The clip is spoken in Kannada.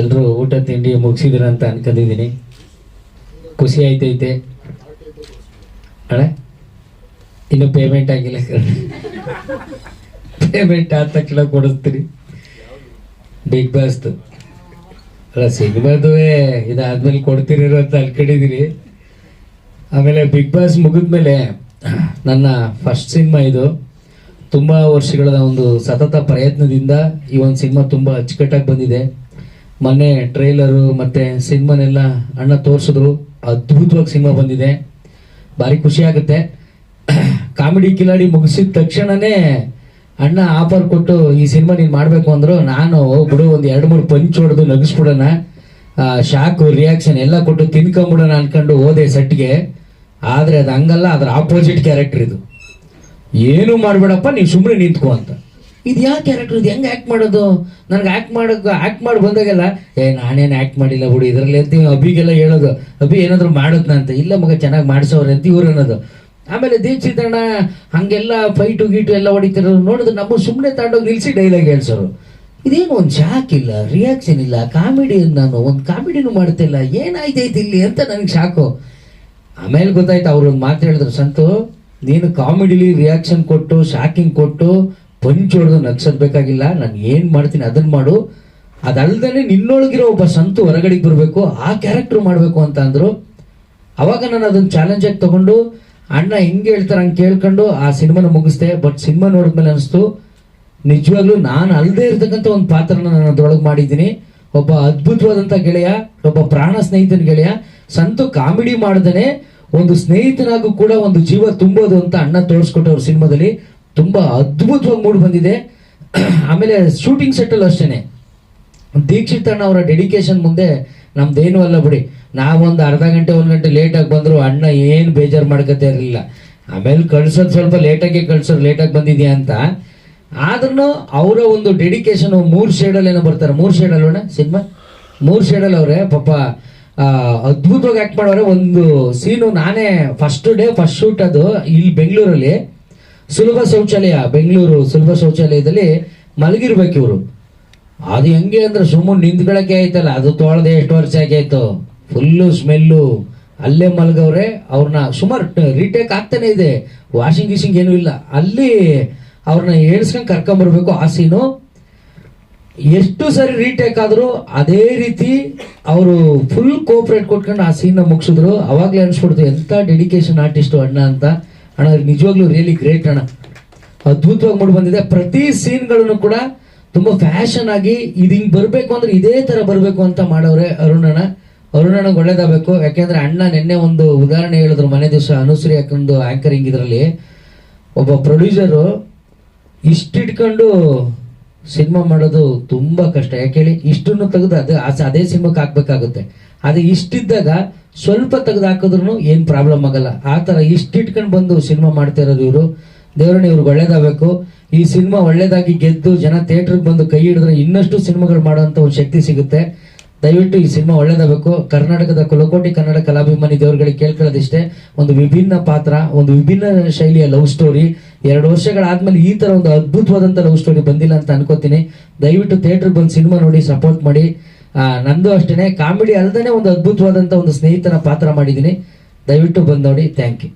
ಎಲ್ಲರೂ ಊಟ ತಿಂಡಿ ಮುಗಿಸಿದ್ರ ಅಂತ ಅನ್ಕೊಂಡಿದ್ದೀನಿ. ಖುಷಿ ಆಯ್ತೈತೆ. ಅಣ್ಣ ಇನ್ನು ಪೇಮೆಂಟ್ ಆಗಿಲ್ಲ. ಪೇಮೆಂಟ್ ಆದ ತಕ್ಷಣ ಕೊಡಿಸ್ತೀರಿ ಬಿಗ್ ಬಾಸ್ದು ಅಲ್ಲ, ಸಿನಿಮಾದುವೆ ಇದಾದ್ಮೇಲೆ ಕೊಡ್ತೀರಿರೋ ಅಂತ ಅನ್ಕೊಂಡಿದ್ದೀರಿ ಆಮೇಲೆ ಬಿಗ್ ಬಾಸ್ ಮುಗಿದ್ಮೇಲೆ ನನ್ನ ಫಸ್ಟ್ ಸಿನಿಮಾ ಇದು. ತುಂಬ ವರ್ಷಗಳ ಒಂದು ಸತತ ಪ್ರಯತ್ನದಿಂದ ಈ ಒಂದು ಸಿನಿಮಾ ತುಂಬ ಅಚ್ಚುಕಟ್ಟಾಗಿ ಬಂದಿದೆ. ಮೊನ್ನೆ ಟ್ರೈಲರು ಮತ್ತು ಸಿನಿಮಾನೆಲ್ಲ ಅಣ್ಣ ತೋರಿಸಿದ್ರು. ಅದ್ಭುತವಾಗಿ ಸಿನಿಮಾ ಬಂದಿದೆ. ಭಾರಿ ಖುಷಿ ಆಗುತ್ತೆ. ಕಾಮಿಡಿ ಕಿಲಾಡಿ ಮುಗಿಸಿದ ತಕ್ಷಣನೇ ಅಣ್ಣ ಆಫರ್ ಕೊಟ್ಟು ಈ ಸಿನಿಮಾ ನೀನು ಮಾಡಬೇಕು ಅಂದ್ರು ನಾನು ಬಿಡು, ಒಂದು ಎರಡು ಮೂರು ಪಂಚ್ ಹೊಡೆದು ನಗಿಸ್ಬಿಡೋಣ. ಶಾಕು ರಿಯಾಕ್ಷನ್ ಎಲ್ಲ ಕೊಟ್ಟು ತಿನ್ಕೊಂಬಿಡೋಣ ಅನ್ಕೊಂಡು ಹೋದೆ ಸೆಟ್ಗೆ. ಆದರೆ ಅದು ಹಂಗಲ್ಲ, ಅದರ ಆಪೋಸಿಟ್ ಕ್ಯಾರೆಕ್ಟರ್ ಇದು. ಏನು ಮಾಡಬೇಡಪ್ಪ ನೀವು ಸುಮ್ಮನೆ ನಿಂತ್ಕೋ ಅಂತ. ಇದು ಯಾವ ಕ್ಯಾರೆಕ್ಟರ್ ಇದು? ಹೆಂಗೆ ಆ್ಯಕ್ಟ್ ಮಾಡೋದು? ನನಗೆ ಆ್ಯಕ್ಟ್ ಮಾಡೋಕೆ ಆ್ಯಕ್ಟ್ ಮಾಡಿ ಬಂದಾಗೆಲ್ಲ, ಏ, ನಾನೇನು ಆ್ಯಕ್ಟ್ ಮಾಡಿಲ್ಲ ಬಿಡು, ಇದರಲ್ಲಿ ಅಂತ ಅಭಿಗೆಲ್ಲ ಹೇಳೋದು. ಅಭಿ ಏನಾದರೂ ಅಂತ. ಇಲ್ಲ ಮಗ, ಚೆನ್ನಾಗಿ ಮಾಡಿಸೋರು ಅಂತ ಇವ್ರು ಅನ್ನೋದು. ಆಮೇಲೆ ದೇಶಿದಣ್ಣ ಹಾಗೆಲ್ಲ ಫೈಟು ಗೀಟು ಎಲ್ಲ ಹೊಡಿತಿರೋ ನೋಡಿದ್ರೆ ನಮ್ಮ ಸುಮ್ಮನೆ ತಗೊಂಡೋಗಿ ನಿಲ್ಲಿಸಿ ಡೈಲಾಗ್ ಹೇಳ್ಸೋರು. ಇದೇನು ಒಂದು ಶಾಕ್ ಇಲ್ಲ ರಿಯಾಕ್ಷನ್ ಇಲ್ಲ ಕಾಮಿಡಿ ನಾನು. ಒಂದು ಕಾಮಿಡಿನೂ ಮಾಡ್ತಿಲ್ಲ ಏನಾಯ್ತೈತಿ ಇಲ್ಲಿ ಅಂತ ನನಗೆ ಶಾಕು ಆಮೇಲೆ ಗೊತ್ತಾಯ್ತು, ಅವ್ರು ಒಂದು ಮಾತು ಹೇಳಿದ್ರು, ಸಂತು ನೀನು ಕಾಮಿಡಿಲಿ ರಿಯಾಕ್ಷನ್ ಕೊಟ್ಟು ಶಾಕಿಂಗ್ ಕೊಟ್ಟು ಪಂಚ್ ಹೊಡೆದು ನಗ್ಸೋದ್ ಬೇಕಾಗಿಲ್ಲ. ನಾನು ಏನು ಮಾಡ್ತೀನಿ ಅದನ್ನ ಮಾಡು. ಅದಲ್ದೇ ನಿನ್ನೊಳಗಿರೋ ಒಬ್ಬ ಸಂತು ಹೊರಗಡೆಗೆ ಬರಬೇಕು, ಆ ಕ್ಯಾರೆಕ್ಟ್ರ್ ಮಾಡಬೇಕು ಅಂತ ಅಂದರು. ಅವಾಗ ನಾನು ಅದನ್ನ ಚಾಲೆಂಜ್ ಆಗಿ ತಗೊಂಡು, ಅಣ್ಣ ಹಿಂಗೆ ಹೇಳ್ತಾರೆ ಹಂಗೆ ಕೇಳ್ಕೊಂಡು, ಆ ಸಿನಿಮಾನ ಮುಗಿಸ್ದೆ. ಬಟ್ ಸಿನಿಮಾ ನೋಡಿದ್ಮೇಲೆ ಅನಿಸ್ತು, ನಿಜವಾಗ್ಲೂ ನಾನು ಅಲ್ಲದೆ ಇರ್ತಕ್ಕಂಥ ಒಂದು ಪಾತ್ರನ ನಾನು ಅದ್ರೊಳಗೆ ಮಾಡಿದ್ದೀನಿ. ಒಬ್ಬ ಅದ್ಭುತವಾದಂಥ ಗೆಳೆಯ, ಒಬ್ಬ ಪ್ರಾಣ ಸ್ನೇಹಿತನ ಗೆಳೆಯ. ಸಂತು ಕಾಮಿಡಿ ಮಾಡ್ದೇನೆ ಒಂದು ಸ್ನೇಹಿತನಾಗೂ ಕೂಡ ಒಂದು ಜೀವ ತುಂಬೋದು ಅಂತ ಅಣ್ಣ ತೋರಿಸ್ಕೊಟ್ಟವ್ರ ಸಿನಿಮಾದಲ್ಲಿ ತುಂಬಾ ಅದ್ಭುತವಾಗಿ ಮೂಡ್ ಬಂದಿದೆ. ಆಮೇಲೆ ಶೂಟಿಂಗ್ ಸೆಟ್ಟಲ್ಲಿ ಅಷ್ಟೇನೆ. ದೀಕ್ಷಿತ್ ಅಣ್ಣ ಅವರ ಡೆಡಿಕೇಶನ್ ಮುಂದೆ ನಮ್ದೇನು ಅಲ್ಲ ಬಿಡಿ. ನಾವೊಂದು ಅರ್ಧ ಗಂಟೆ, ಒಂದು ಗಂಟೆ ಲೇಟಾಗಿ ಬಂದ್ರು ಅಣ್ಣ ಏನು ಬೇಜಾರು ಮಾಡ್ಕೋತಾ ಇರಲಿಲ್ಲ. ಆಮೇಲೆ ಕಳ್ಸೋದು ಸ್ವಲ್ಪ ಲೇಟಾಗಿ ಕಳ್ಸೋರು ಲೇಟಾಗಿ ಬಂದಿದ್ಯಾ ಅಂತ. ಆದ್ರೂ ಅವರ ಒಂದು ಡೆಡಿಕೇಶನ್ ಮೂರು ಶೇಡಲ್ಲಿ ಏನೋ ಬರ್ತಾರೆ. ಮೂರು ಶೇಡ್ ನೋಡ ಸಿನಿಮಾ? ಮೂರು ಶೇಡಲ್ಲಿ ಅವರೇ ಪಾಪ ಅದ್ಭುತವಾಗಿ ಆಕ್ಟ್ ಮಾಡೋರೆ ಒಂದು ಸೀನು ನಾನೇ ಫಸ್ಟ್ ಡೇ ಫಸ್ಟ್ ಶೂಟ್ ಅದು ಇಲ್ಲಿ ಬೆಂಗಳೂರಲ್ಲಿ. ಸುಲಭ ಶೌಚಾಲಯ, ಬೆಂಗಳೂರು ಸುಲಭ ಶೌಚಾಲಯದಲ್ಲಿ ಮಲಗಿರ್ಬೇಕು ಇವರು. ಅದು ಹೆಂಗೆ ಅಂದ್ರೆ ಸುಮ್ಮನೆ ನಿಂತ್ಕೊಳಕ್ಕೆ ಆಯ್ತಲ್ಲ, ಅದು ತೊಳೆದೆ ಎಷ್ಟು ವರ್ಷ ಆಗಾಯ್ತು ಫುಲ್ಲು ಸ್ಮೆಲ್ಲು ಅಲ್ಲೇ ಮಲಗವ್ರೆ ಅವ್ರನ್ನ ಸುಮಾರು ರೀಟೇಕ್ ಆಗ್ತಾನೆ ಇದೆ. ವಾಷಿಂಗ್ ಮಿಷಿನ್ ಏನೂ ಇಲ್ಲ. ಅಲ್ಲಿ ಅವ್ರನ್ನ ಏಳ್ಸ್ಕೊಂಡು ಕರ್ಕೊಂಬರ್ಬೇಕು ಆ ಸೀನು ಎಷ್ಟು ಸರಿ ರೀಟೇಕ್ ಆದರೂ ಅದೇ ರೀತಿ ಅವರು ಫುಲ್ ಕೋಪರೇಟ್ ಕೊಟ್ಕೊಂಡು ಆ ಸೀನ್ನ ಮುಗಿಸಿದ್ರು. ಅವಾಗಲೇ ಅನ್ಸ್ಬಿಡ್ತು ಎಂಥ ಡೆಡಿಕೇಶನ್ ಆರ್ಟಿಸ್ಟು ಅಣ್ಣ ಅಂತ. ಅಣ್ಣ ನಿಜವಾಗ್ಲೂ ರಿಯಲಿ ಗ್ರೇಟ್ ಅಣ್ಣ. ಅದ್ಭುತವಾಗಿ ಮೂಡಿ ಬಂದಿದೆ. ಪ್ರತಿ ಸೀನ್ಗಳನ್ನು ಕೂಡ ತುಂಬಾ ಫ್ಯಾಷನ್ ಆಗಿ ಇದು ಹಿಂಗ್ ಬರ್ಬೇಕು ಅಂದ್ರೆ ಇದೇ ತರ ಬರಬೇಕು ಅಂತ ಮಾಡವ್ರೆ ಅರುಣಣ್ಣ ಅರುಣಣ್ಣಗೆ ಒಳ್ಳೇದಾಗಬೇಕು. ಯಾಕೆಂದ್ರೆ ಅಣ್ಣ ನಿನ್ನೆ ಒಂದು ಉದಾಹರಣೆ ಹೇಳಿದ್ರು ಮನೆ ದಿವಸ ಅನುಶ್ರೀ ಹಾಕೊಂಡು ಆಂಕರಿಂಗ್ ಇದರಲ್ಲಿ. ಒಬ್ಬ ಪ್ರೊಡ್ಯೂಸರು ಇಷ್ಟಿಟ್ಕೊಂಡು ಸಿನಿಮಾ ಮಾಡೋದು ತುಂಬಾ ಕಷ್ಟ. ಯಾಕೆ ಹೇಳಿ, ಇಷ್ಟನ್ನು ತೆಗೆದು ಅದು ಅದೇ ಸಿನಿಮಾಕ್ಕೆ ಹಾಕ್ಬೇಕಾಗುತ್ತೆ. ಅದು ಇಷ್ಟಿದ್ದಾಗ ಸ್ವಲ್ಪ ತೆಗೆದು ಹಾಕಿದ್ರು ಏನು ಪ್ರಾಬ್ಲಮ್ ಆಗಲ್ಲ. ಆ ತರ ಇಷ್ಟಿಟ್ಕೊಂಡು ಬಂದು ಸಿನಿಮಾ ಮಾಡ್ತಾ ಇರೋದು ಇವರು. ದೇವರನ್ನ ಇವ್ರಿಗೆ ಒಳ್ಳೇದಾಗಬೇಕು. ಈ ಸಿನಿಮಾ ಒಳ್ಳೇದಾಗಿ ಗೆದ್ದು ಜನ ಥಿಯೇಟ್ರಿಗೆ ಬಂದು ಕೈ ಹಿಡಿದ್ರೆ ಇನ್ನಷ್ಟು ಸಿನಿಮಾಗಳು ಮಾಡುವಂತ ಒಂದು ಶಕ್ತಿ ಸಿಗುತ್ತೆ. ದಯವಿಟ್ಟು ಈ ಸಿನಿಮಾ ಒಳ್ಳೇದಾಗಬೇಕು. ಕರ್ನಾಟಕದ ಕುಲಕೋಟಿ ಕನ್ನಡ ಕಲಾಭಿಮಾನಿ ದೇವರುಗಳಿಗೆ ಕೇಳ್ಕೊಳ್ಳೋದಿಷ್ಟೇ. ಒಂದು ವಿಭಿನ್ನ ಪಾತ್ರ, ಒಂದು ವಿಭಿನ್ನ ಶೈಲಿಯ ಲವ್ ಸ್ಟೋರಿ ಎರಡು ವರ್ಷಗಳಾದ್ಮೇಲೆ ಈ ತರ ಒಂದು ಅದ್ಭುತವಾದಂತ ಲವ್ ಸ್ಟೋರಿ ಬಂದಿಲ್ಲ ಅಂತ ಅನ್ಕೋತೀನಿ. ದಯವಿಟ್ಟು ಥಿಯೇಟರ್ ಬಂದು ಸಿನಿಮಾ ನೋಡಿ ಸಪೋರ್ಟ್ ಮಾಡಿ. ನಂದು ಅಷ್ಟೇನೆ, ಕಾಮಿಡಿ ಅಲ್ದೇನೆ ಒಂದು ಅದ್ಭುತವಾದಂತ ಒಂದು ಸ್ನೇಹಿತನ ಪಾತ್ರ ಮಾಡಿದ್ದೀನಿ. ದಯವಿಟ್ಟು ಬಂದು ನೋಡಿ ಥ್ಯಾಂಕ್ ಯು